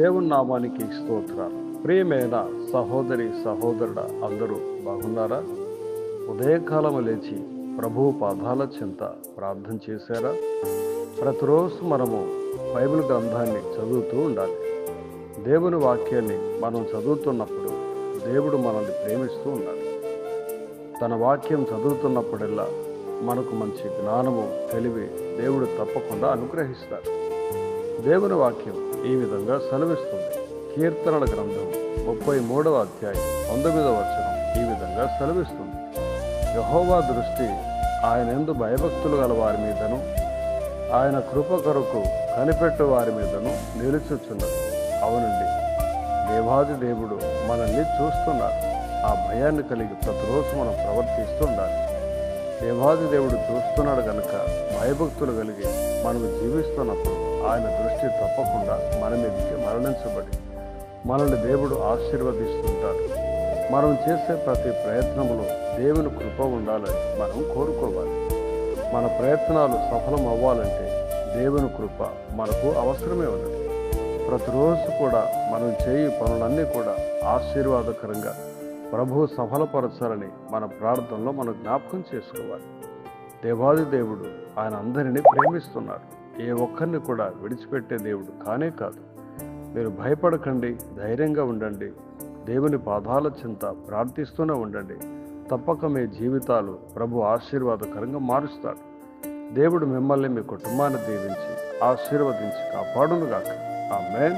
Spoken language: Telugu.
దేవుని నామానికి స్తోత్రాలు. ప్రియమైన సహోదరి సహోదరుడ అందరూ బాగున్నారా? ఉదయకాలము లేచి ప్రభు పాదాల చింత ప్రార్థన చేశారా? ప్రతిరోజు మనము బైబిల్ గ్రంథాన్ని చదువుతూ ఉండాలి. దేవుని వాక్యాన్ని మనం చదువుతున్నప్పుడు దేవుడు మనల్ని ప్రేమిస్తూ ఉన్నాడు తన వాక్యం చదువుతున్నప్పుడల్లా మనకు మంచి జ్ఞానము తెలివి దేవుడు తప్పకుండా అనుగ్రహిస్తాడు దేవుని వాక్యం ఈ విధంగా సెలవిస్తుంది. కీర్తనల గ్రంథం ముప్పై మూడవ అధ్యాయం పంతొమ్మిదవ వచనం ఈ విధంగా సెలవిస్తుంది. యహోవా దృష్టి ఆయన ఎందు భయభక్తులు గల వారి మీదను ఆయన కృప కొరకు కనిపెట్టు వారి మీదను నిలుచుచున్నది. అవునండి దేవాది దేవుడు మనల్ని చూస్తున్నాడు ఆ భయాన్ని కలిగి ప్రతిరోజు మనం ప్రవర్తిస్తుండాలి. దేవాది దేవుడు చూస్తున్నాడు కనుక భయభక్తులు కలిగి మనము జీవిస్తున్నప్పుడు ఆయన దృష్టి తప్పకుండా మన మీదకి మరణించబడి మనల్ని దేవుడు ఆశీర్వదిస్తుంటాడు. మనం చేసే ప్రతి ప్రయత్నంలో దేవుని కృప ఉండాలని మనం కోరుకోవాలి. మన ప్రయత్నాలు సఫలం అవ్వాలంటే దేవుని కృప మనకు అవసరమే ఉన్నది. ప్రతిరోజు కూడా మనం చేయి పనులన్నీ కూడా ఆశీర్వాదకరంగా ప్రభువు సఫలపరచాలని మన ప్రార్థనలో మనం జ్ఞాపకం చేసుకోవాలి. దేవాది దేవుడు ఆయన అందరినీ ప్రేమిస్తున్నాడు ఏ ఒక్కరిని కూడా విడిచిపెట్టే దేవుడు కానే కాదు. మీరు భయపడకండి ధైర్యంగా ఉండండి దేవుని పాదాల చింత ప్రార్థిస్తూనే ఉండండి. తప్పక మీ జీవితాలు ప్రభు ఆశీర్వాదకరంగా మారుస్తాడు. దేవుడు మిమ్మల్ని మీ కుటుంబాన్ని దీవించి ఆశీర్వదించి కాపాడునుగాక. ఆ మేన్